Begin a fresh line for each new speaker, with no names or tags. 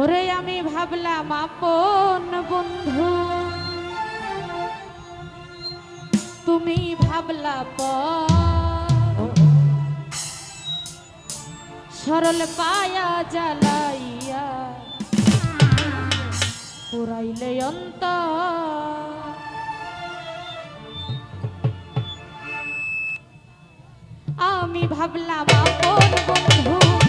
ওরে আমি ভাবলাম, আপন বন্ধু। তুমি ভাবলা পর। সরল পায়া জ্বালাইয়া পুরাইলে অন্ত আমি ভাবলাম, আপন বন্ধু।